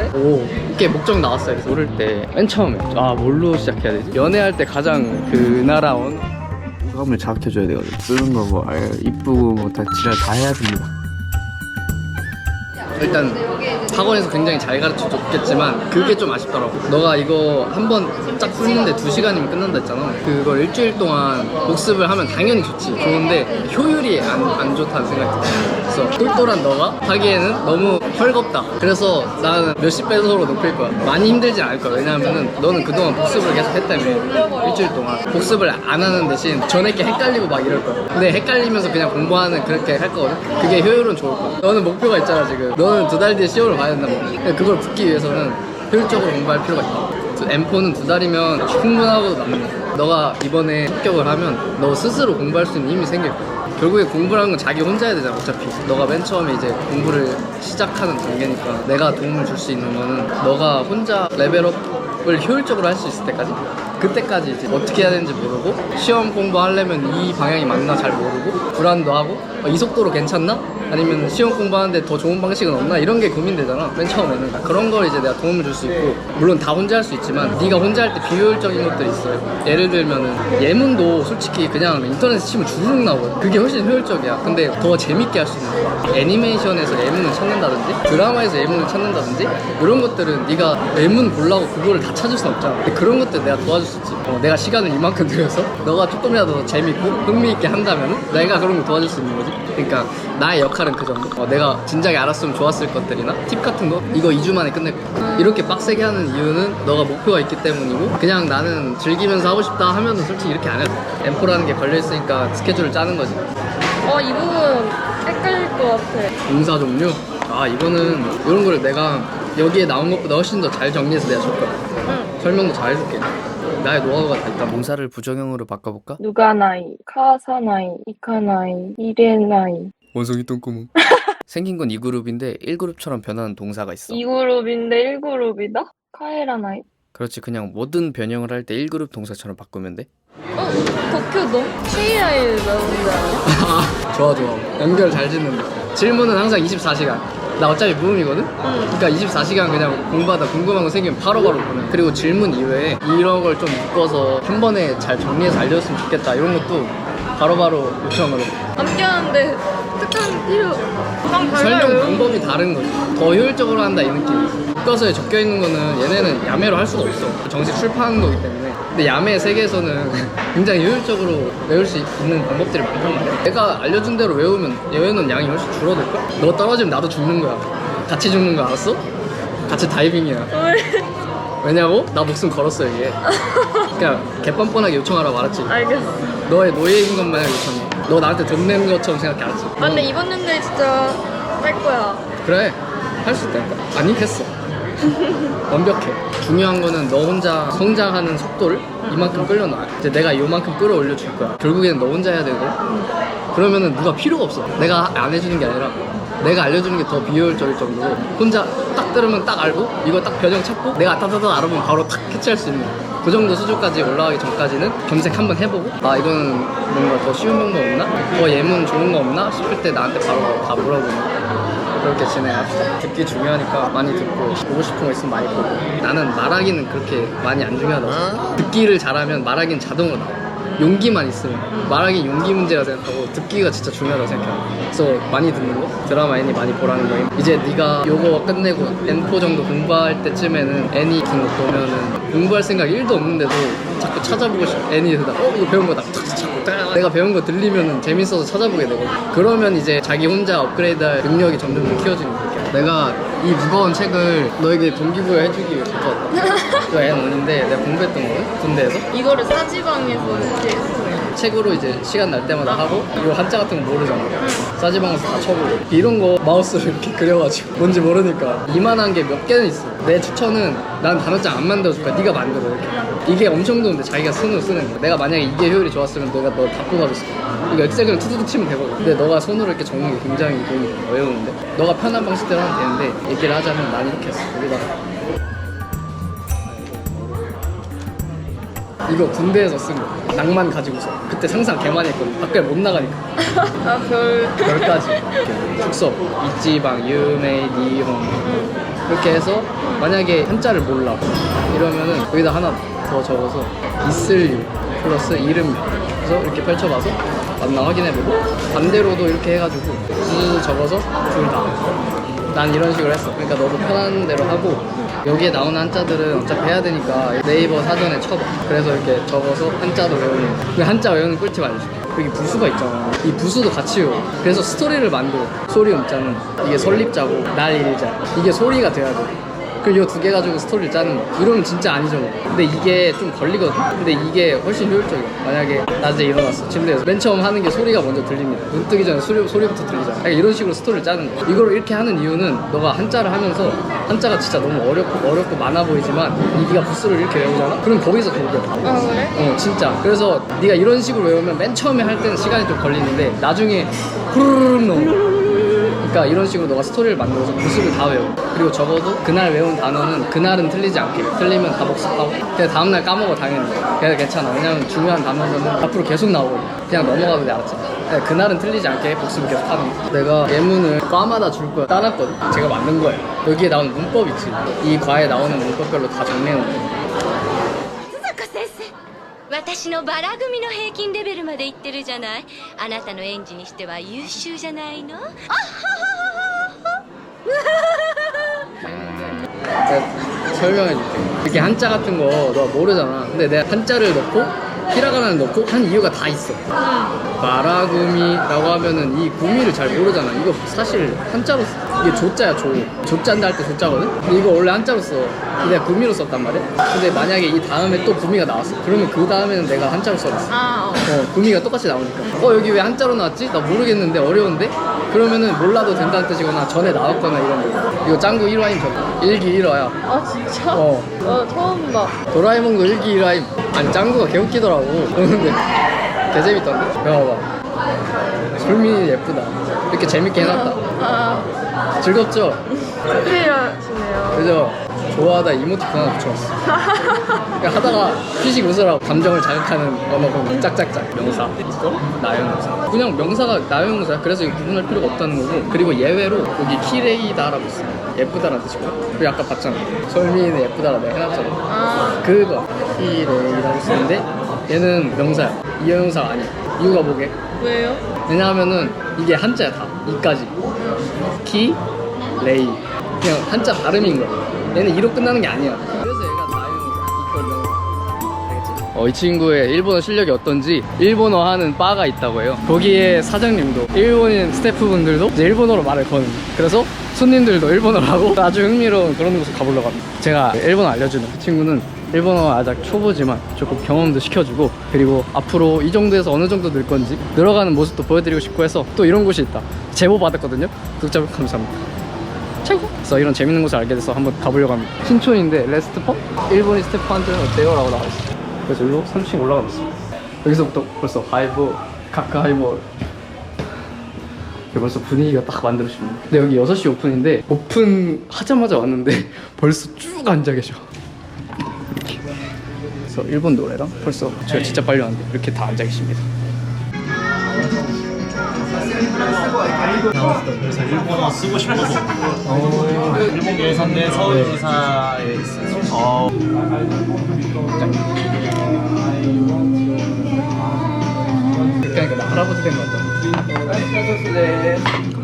했는데? 오, 이게 목적 나왔어요. 그래서 모를 때 맨 처음에 아 뭘로 시작해야 되지? 연애할 때 가장 그 나라온 호감을 자극해줘야 되거든. 쓰는 거뭐 이쁘고 뭐 다 지랄 다 해야 됩니다. 일단 학원에서 굉장히 잘 가르쳐 줬겠지만 그게 좀 아쉽더라고. 너가 이거 한번쫙 풀는데 두 시간이면 끝난다 했잖아. 그걸 일주일 동안 복습을 하면 당연히 좋지. 좋은데 효율이 안, 안 좋다는 생각이 들어. 그래서 똘똘한 너가 하기에는 너무 헐겁다. 그래서 나는 몇십 배속으로 높일 거야. 많이 힘들진 않을 거야. 왜냐하면은 너는 그동안 복습을 계속 했다며. 일주일 동안. 복습을 안 하는 대신 전에 게 헷갈리고 막 이럴 거야. 근데 헷갈리면서 그냥 공부하는 그렇게 할 거거든. 그게 효율은 좋을 거야. 너는 목표가 있잖아, 지금. 너는 두 달 뒤에 시험을 봐야 된다고. 근데 그걸 붙기 위해서는 효율적으로 공부할 필요가 있다. M4는 두 달이면 충분하고도 남는 거야. 너가 이번에 합격을 하면 너 스스로 공부할 수 있는 힘이 생길 거야. 결국에 공부라는 건 자기 혼자 해야 되잖아, 어차피. 너가 맨 처음에 이제 공부를 시작하는 단계니까 내가 도움을 줄 수 있는 거는 너가 혼자 레벨업을 효율적으로 할 수 있을 때까지 그때까지 이제 어떻게 해야 되는지 모르고 시험 공부하려면 이 방향이 맞나 잘 모르고 불안도 하고 어, 이 속도로 괜찮나? 아니면 시험 공부하는데 더 좋은 방식은 없나? 이런 게 고민되잖아 맨 처음에는 그런 걸 이제 내가 도움을 줄 수 있고 물론 다 혼자 할 수 있지만 네가 혼자 할 때 비효율적인 것들이 있어요 예를 들면은 예문도 솔직히 그냥 인터넷에 치면 주르륵 나오거든 그게 훨씬 효율적이야. 근데 더 재밌게 할 수 있는 거야. 애니메이션에서 예문을 찾는다든지 드라마에서 예문을 찾는다든지 이런 것들은 네가 예문 보려고 그거를 다 찾을 순 없잖아. 근데 그런 것들 내가 도와줄 수 있지. 어, 내가 시간을 이만큼 들여서 너가 조금이라도 더 재밌고 흥미있게 한다면은 내가 그런 거 도와줄 수 있는 거지. 그러니까 나의 역할은 그 정도 어, 내가 진작에 알았으면 좋았을 것들이나 팁 같은 거 이거 2주 만에 끝낼 거야 이렇게 빡세게 하는 이유는 너가 목표가 있기 때문이고 그냥 나는 즐기면서 하고 싶다 하면은 솔직히 이렇게 안 해도 돼 M4라는 게 걸려있으니까 스케줄을 짜는 거지 어, 이 부분 헷갈릴 것 같아. 공사 종류? 아 이거는 이런 거를 내가 여기에 나온 것보다 훨씬 더 잘 정리해서 내가 줄 거야 응. 설명도 잘 해줄게 나의 노하우가 다 있다 문사를 부정형으로 바꿔볼까? 누가 나이, 카사 나이, 이카 나이, 이레 나이. 원숭이 똥구멍 생긴 건 2그룹인데 1그룹처럼 변하는 동사가 있어 2그룹인데 1그룹이다? 카에라 나이. 그렇지 그냥 모든 변형을 할 때 1그룹 동사처럼 바꾸면 돼 어, 도쿄도? CI 나오는 거 아니야? 좋아 좋아 연결 잘 짓는다 질문은 항상 24시간 나 어차피 무음이거든? 그러니까 24시간 그냥 공부하다 궁금한 거 생기면 바로바로 보내 그리고 질문 이외에 이런 걸 좀 묶어서 한 번에 잘 정리해서 알려줬으면 좋겠다 이런 것도 바로바로 요청으로 함께 하는데 특한 필요. 방 설명 방법이 다른 거지 더 효율적으로 한다 이 느낌이지 교과서에 적혀 있는 거는 얘네는 야매로 할 수가 없어 정식 출판하는 거기 때문에 근데 야매 세계에서는 굉장히 효율적으로 외울 수 있는 방법들이 많단 말이야 내가 알려준 대로 외우면 외우는 양이 훨씬 줄어들걸? 너 떨어지면 나도 죽는 거야 같이 죽는 거 알았어? 같이 다이빙이야 왜냐고? 나 목숨 걸었어 여기에 그냥 개뻔뻔하게 요청하라고 알았지? 알겠어. 너의 노예인 것만 요청해 너 나한테 돈 내는 것처럼 생각해 알았지? 아, 근데 연도에 진짜 뺄 거야. 그래. 할 수 있다니까. 아니 했어. 완벽해. 중요한 거는 너 혼자 성장하는 속도를 이만큼 끌려놔. 이제 내가 요만큼 끌어올려 줄 거야. 결국에는 너 혼자 해야 되고. 그러면은 누가 필요가 없어. 내가 안 해주는 게 아니라 내가 알려주는 게 더 비효율적일 정도로 혼자 딱 들으면 딱 알고 이거 딱 변형 찾고 내가 따다다 알아보면 바로 탁 캐치할 수 있는 그 정도 수준까지 올라가기 전까지는 검색 한번 해보고 아 이거는 뭔가 더 쉬운 방법 없나? 더 예문 좋은 거 없나? 싶을 때 나한테 바로 다 물어보는 그렇게 진행합시다. 듣기 중요하니까 많이 듣고 보고 싶은 거 있으면 많이 보고 나는 말하기는 그렇게 많이 안 중요하다고 생각해. 듣기를 잘하면 말하기는 자동으로 나와. 용기만 있으면 말하기 용기 문제라 생각하고 듣기가 진짜 중요하다고 생각해. 그래서 많이 듣는 거 드라마 애니 많이 보라는 거임. 이제 네가 요거 끝내고 N4 정도 공부할 때쯤에는 애니 같은 거 보면은 공부할 생각 1도 없는데도 자꾸 찾아보고 싶 애니에서 어 이거 배운 거다 내가 배운 거 들리면은 재밌어서 찾아보게 되거든. 그러면 이제 자기 혼자 업그레이드할 능력이 점점 더 키워지는 거야. 내가 이 무거운 책을 너에게 동기부여 해주기 위해 갖고 왔다. 이거 N5인데 내가 공부했던 거거든 군대에서. 이거를 싸지방에서 이렇게 했어요. 책으로 이제 시간 날 때마다 하고 이거 한자 같은 거 모르잖아. 싸지방에서 다 쳐보고. 이런 거 마우스로 이렇게 그려가지고 뭔지 모르니까 이만한 게 몇 개는 있어. 내 추천은 난 단어장 안 만들어줄 거야. 네가 만들어 이렇게. 이게 엄청 좋은데 자기가 손으로 쓰는 거야 내가 만약에 이게 효율이 좋았으면 내가 너 다 뽑아줬을 거야. 이거 엑셀 그냥 투두둑 치면 되거든. 근데 너가 손으로 이렇게 적는 게 굉장히 도움이 돼. 외우는데. 너가 편한 방식대로 하면 되는데 얘기를 하자면 난 이렇게 했어 여기다가 이거 군대에서 쓴 거. 낭만 가지고서. 그때 상상 개 많이 했거든. 밖에 못 나가니까. 아, 별. 별까지. 숙소. 이지방, 유메이, 니혼. 그렇게 해서 만약에 한자를 몰라 이러면은 여기다 하나 더 적어서 있을 일 플러스 이름 그래서 이렇게 펼쳐봐서 맞나 확인해보고 반대로도 이렇게 해가지고 쭉 적어서 둘 다. 난 이런 식으로 했어. 그러니까 너도 편한 대로 하고 여기에 나오는 한자들은 어차피 해야 되니까 네이버 사전에 쳐봐. 그래서 이렇게 적어서 한자도 외우는. 그 한자 외우는 꿀팁 알려줄게. 여기 부수가 있잖아. 이 부수도 같이 외워. 그래서 스토리를 만들어. 소리 음자는 이게 설립자고 날 일자. 이게 소리가 돼야 돼. 그리고 이거 두개 가지고 스토리를 짜는 거. 이러면 진짜 아니죠. 근데 이게 좀 걸리거든. 근데 이게 훨씬 효율적이야. 만약에 낮에 일어났어. 침대에서. 맨 처음 하는 게 소리가 먼저 들립니다. 눈 뜨기 전에 소리, 소리부터 들리잖아. 그러니까 이런 식으로 스토리를 짜는 거야. 이걸 이렇게 하는 이유는 너가 한자를 하면서 한자가 진짜 너무 어렵고 어렵고 많아 보이지만 네가 부스를 이렇게 외우잖아? 그럼 거기서 거기야. 아 그래? 어 진짜 그래서 네가 이런 식으로 외우면 맨 처음에 할 때는 시간이 좀 걸리는데 나중에 후루룩 넘어 그러니까 이런 식으로 너가 스토리를 만들어서 구습을 다 외워. 그리고 적어도 그날 외운 단어는 그날은 틀리지 않게 틀리면 다 복습하고 그냥 다음날 까먹어 당연히. 그래서 괜찮아. 왜냐면 중요한 단어는 앞으로 계속 나오고 그냥 넘어가도 돼 알았지 그냥 그날은 틀리지 않게 복습을 계속 하는 거야. 내가 예문을 과마다 줄 거야. 따놨거든. 제가 만든 거예요 여기에 나오는 문법 있지. 이 과에 나오는 문법별로 다 정리해 놓은 거예요 私のバラ組の平均レベルまでいってるじゃないあなたの園児にしては優秀じゃないのあっははは내가 설명해줄게. 이렇게 한자 같은 거 너 모르잖아. 근데 내가 한자를 넣고 히라가나를 넣고 한 이유가 다 있어. 마라구미라고 하면은 이 구미를 잘 모르잖아. 이거 사실 한자로 써. 이게 조자야 조. 조자인데 할때 조자거든. 근데 이거 원래 한자로 써. 근데 내가 구미로 썼단 말이야. 근데 만약에 이 다음에 또 구미가 나왔어. 그러면 그 다음에는 내가 한자로 써놨어. 아 어. 어, 구미가 똑같이 나오니까. 어, 여기 왜 한자로 나왔지? 나 모르겠는데 어려운데? 그러면은 몰라도 된다는 뜻이거나 전에 나왔거나 이런 거. 이거 짱구 1화임 저거. 1기 1화야. 아 진짜? 어. 어 처음 봐. 도라에몽도 1기 1화임. 아니, 짱구가 개웃기더라고. 보는데. 개재밌던데? 봐봐. 솔민이 예쁘다. 이렇게 재밌게 해놨다. 아 즐겁죠? 스페이라시네요. 그죠? 좋아하다 이모티콘 하나 붙여봤어. 그러니까 하다가 피식 웃으라고 감정을 자극하는 언어고 짝짝짝. 명사? 나연 명사. 그냥 명사가 나연 명사야. 그래서 이거 구분할 필요가 없다는 거고. 그리고 예외로 여기 키레이다라고 있어 예쁘다라는 뜻이고 그리고 아까 봤잖아. 설미는 예쁘다라 내가 해놨잖아. 아. 그거. 키레이라고 쓰는데 얘는 명사야. 이형용사가 아니야 이유가 뭐게? 왜요? 왜냐하면은 이게 한자야 다 이까지 키 레이 그냥 한자 발음인 거야 얘는 이로 끝나는 게 아니야 그래서 얘가 나영사 이걸 넣어 알겠지? 어, 이 친구의 일본어 실력이 어떤지 일본어 하는 바가 있다고 해요 거기에 사장님도 일본인 스태프분들도 이제 일본어로 말을 거는. 그래서 손님들도 일본어를 하고 아주 흥미로운 그런 곳을 가보려고 합니다 제가 일본어 알려주는 그 친구는 일본어 아직 초보지만 조금 경험도 시켜주고 그리고 앞으로 이 정도에서 어느 정도 늘 건지 늘어가는 모습도 보여드리고 싶고 해서 또 이런 곳이 있다. 제보 받았거든요. 구독자분 감사합니다. 최고! 그래서 이런 재밌는 곳을 알게 돼서 한번 가보려고 합니다. 신촌인데 레스트퍼? 일본인 스태프한테는 어때요? 라고 나와있어요. 그래서 일로 3층 올라가고 있습니다. 여기서부터 벌써 카카 하이볼 벌써 분위기가 딱 만들어집니다. 근데 여기 6시 오픈인데 오픈하자마자 왔는데 벌써 쭉 앉아 계셔 그래서 일본 노래랑 벌써 제가 진짜 빨리 왔는데 이렇게 다 앉아 계십니다. 그래서 일본어 쓰고 싶어서 일본 예선대 서울지사에 있어요. 어, 나 할아버지 된것 같다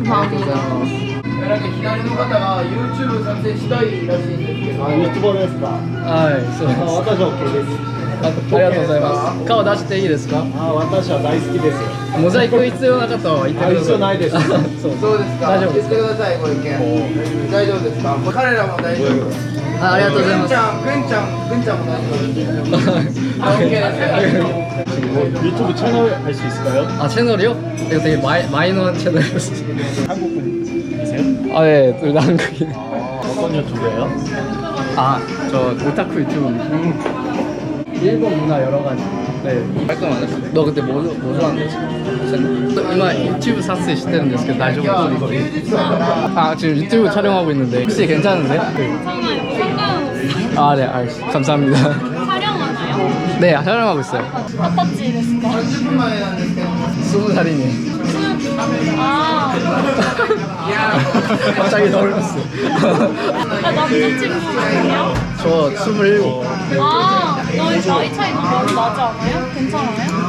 감사합니다 左の方が YouTube 撮影したいらしいんですけどあ、ユーチュバーですか。はい、そうです。あ、私は OK です。あありがとうございます。顔出していいですか？あ、私は大好きです。モザイク必要な方は言ってください。あ必要ないですあそうそうですか。大丈夫です言ってください、ご意見。大丈夫ですか。彼らも大丈夫。あありがとうございますぐんち。ゃん、ぐんちゃん、ぐんちゃんも大丈夫です。 유튜브 채널 할 수 있을까요? 아 채널이요? 이거 되게 마이, 마이너한 채널이었어요. 한국 분 이세요? 아 네, 둘 다 한국인. 어, 어떤 유튜브예요? 아, 저 오타쿠 유튜브. 일본 문화 여러 가지. 네. 깔끔 안 했어. 너 그때 뭐, 뭐 좋아하는데 지금? 이마 유튜브 사스 시대는ですけど 大丈夫です아 지금 유튜브 촬영하고 있는데 혹시 괜찮은데? 네. 아, 네, 알겠습니다. 감사합니다. 네 촬영하고 있어요 二十歳ですか 스무 살이네 아, 갑자기 넓었어 아 남자친구분이요? 저 스물일곱 아, 너희 나이 차이 너무 많이 나지 않아요? 괜찮아요?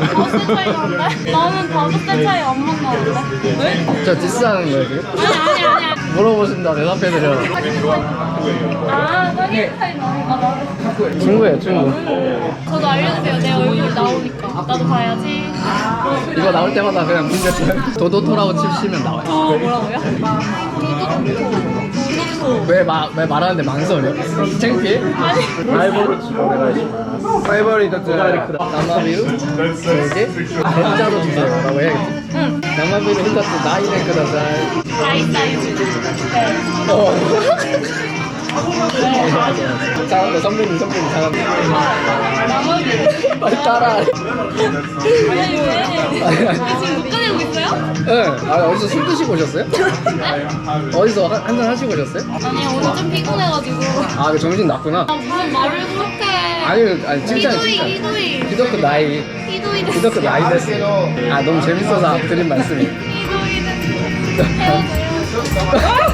다섯 살 차이 나는데? 나는 다섯 살 차이 안 만나는데? 왜? 저 디스하는 거예요 지금? 아니, 아니, 아니. 물어보신다 대답해드려. 아, 네. 친구예요, 친구. 음. 저도 알려주세요, 내 얼굴 나오니까. 나도 봐야지. 이거 나올 때마다 그냥 문제 쳐요 도도토라고 칩시면 나와요 어, 뭐라고요? 왜, 마, 왜 말하는데 망설여? 창피해? 아니. 라이벌을 지원해가지고 라이벌이 더 남아뷰? 되게? 전자로 주세요 라고 해야겠지 응. 남아비루 히타츠 나이네 그다사이 다이 사이즈. 네. 어. 잘한다 선배님 선배님 잘한다 나머지. 빨리 따라 아니, 왜? 지금 못 꺼내고 있어요? 응. 아 어디서 술 드시고 오셨어요? 어디서 한- 한잔 하시고 오셨어요? 아니, 오늘 좀 피곤해가지고. 아, 그 정신 났구나. 아, 무슨 말을 그렇게. 아니, 아니 칭찬 칭찬. 이도이. 기독교 나이, 이도이 됐어. 기독교 나이 됐어. 아, 너무 재밌어서 드린 말씀이. 헤어져요.